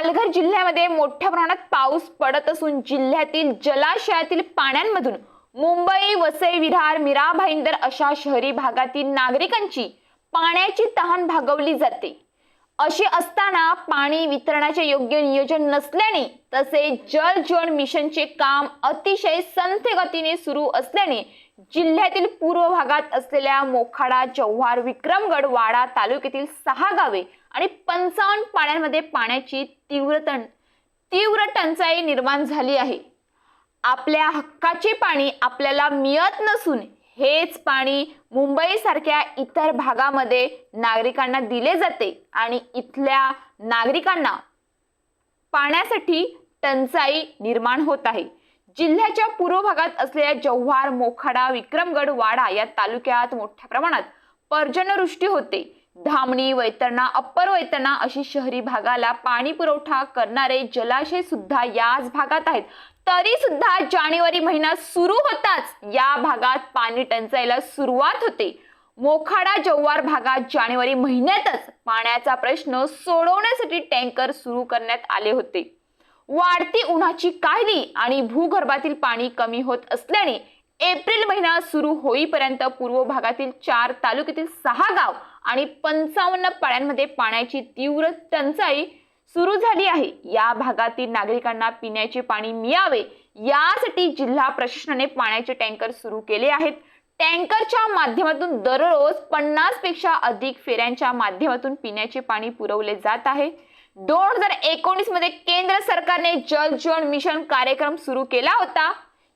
पालघर जिल्ह्यामध्ये मोठ्या प्रमाणात पाऊस पडत असून जिल्ह्यातील जलाशयातील पाण्यांमधून मुंबई वसई विरार मीरा भाईंदर अशा शहरी भागातील नागरिकांची पाण्याची तहान भागवली जाते. अशी असताना पाणी वितरणाचे योग्य नियोजन नसल्याने तसेच जल जीवन मिशनचे काम अतिशय संथ गतीने सुरू असल्याने जिल्ह्यातील पूर्व भागात असलेल्या मोखाडा जव्हार विक्रमगड वाडा तालुक्यातील सहा गावे आणि पंचावन्न पाण्यामध्ये पाण्याची तीव्र तण तीव्र टंचाई निर्माण झाली आहे. आपल्या हक्काचे पाणी आपल्याला मिळत नसून हेच पाणी मुंबईसारख्या इतर भागामध्ये नागरिकांना दिले जाते आणि इथल्या नागरिकांना पाण्यासाठी टंचाई निर्माण होत आहे. जिल्ह्याच्या पूर्व भागात असलेल्या जव्हार मोखाडा विक्रमगड वाडा या तालुक्यात मोठ्या प्रमाणात पर्जनवृष्टी होते. धामणी वैतरणा अप्पर वैतरणा अशी शहरी भागाला पाणी पुरवठा करणारे जलाशय सुद्धा याच भागात आहेत. तरी सुद्धा जानेवारी महिना सुरू होताच या भागात पाणी टंचाईला सुरुवात होते. मोखाडा जव्हार भागात जानेवारी महिन्यातच पाण्याचा प्रश्न सोडवण्यासाठी टँकर सुरू करण्यात आले होते. वाढती उन्हाची काहिली आणि भूगर्भातील पाणी कमी होत असल्याने एप्रिल महिना सुरू होईपर्यंत पूर्व भागातील चार तालुक्यातील सहा गाव आणि पंचावन्न पाड्यांमध्ये पाण्याची तीव्र टंचाई सुरू झाली आहे. या भागातील नागरिकांना पिण्याचे पाणी मिळावे यासाठी जिल्हा प्रशासनाने पाण्याचे टँकर सुरू केले आहेत. टँकरच्या माध्यमातून दररोज पन्नासपेक्षा अधिक फेऱ्यांच्या माध्यमातून पिण्याचे पाणी पुरवले जात आहे. दोन हजार एकोणीसमध्ये केंद्र सरकारने जल जीवन मिशन कार्यक्रम सुरू केला होता.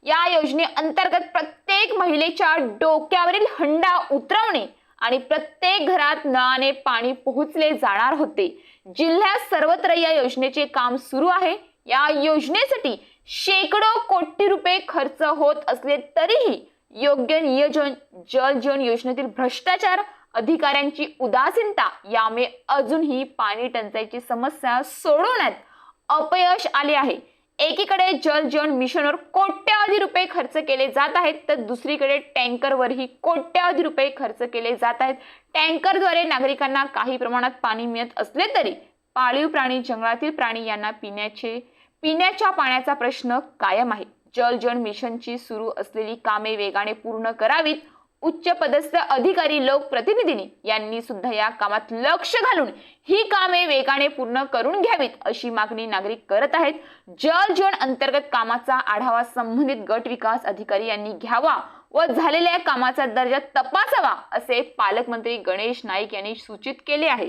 या योजनेअंतर्गत प्रत्येक महिलेच्या डोक्यावरील हंडा उतरवणे आणि प्रत्येक घरात नळाने पाणी पोहोचले जाणार होते. जिल्ह्यात सर्वत्र या योजनेचे काम सुरू आहे. या योजनेसाठी शेकडो कोटी रुपये खर्च होत असले तरीही योग्य नियोजन जल जीवन योजनेतील भ्रष्टाचार अधिकाऱ्यांची उदासीनता यामुळे अजूनही पाणी टंचाईची समस्या सोडवण्यात अपयश आले आहे. एकीकडे जल जीवन मिशनवर कोट्यावधी रुपये खर्च केले जात आहेत तर दुसरीकडे टँकरवरही कोट्यावधी रुपये खर्च केले जात आहेत. टँकरद्वारे नागरिकांना काही प्रमाणात पाणी मिळत असले तरी पाळीव प्राणी जंगलातील प्राणी यांना पिण्याचे पिण्याच्या पाण्याचा प्रश्न कायम आहे. जल जीवन मिशनची सुरू असलेली कामे वेगाने पूर्ण करावीत उच्च पदस्थ अधिकारी लोकप्रतिनिधींनी यांनी सुद्धा या कामात लक्ष घालून ही कामे वेगाने पूर्ण करून घ्यावीत अशी मागणी नागरिक करत आहेत. जल जीवन अंतर्गत कामाचा आढावा संबंधित गट विकास अधिकारी यांनी घ्यावा व झालेल्या कामाचा दर्जा तपासावा असे पालकमंत्री गणेश नाईक यांनी सूचित केले आहे.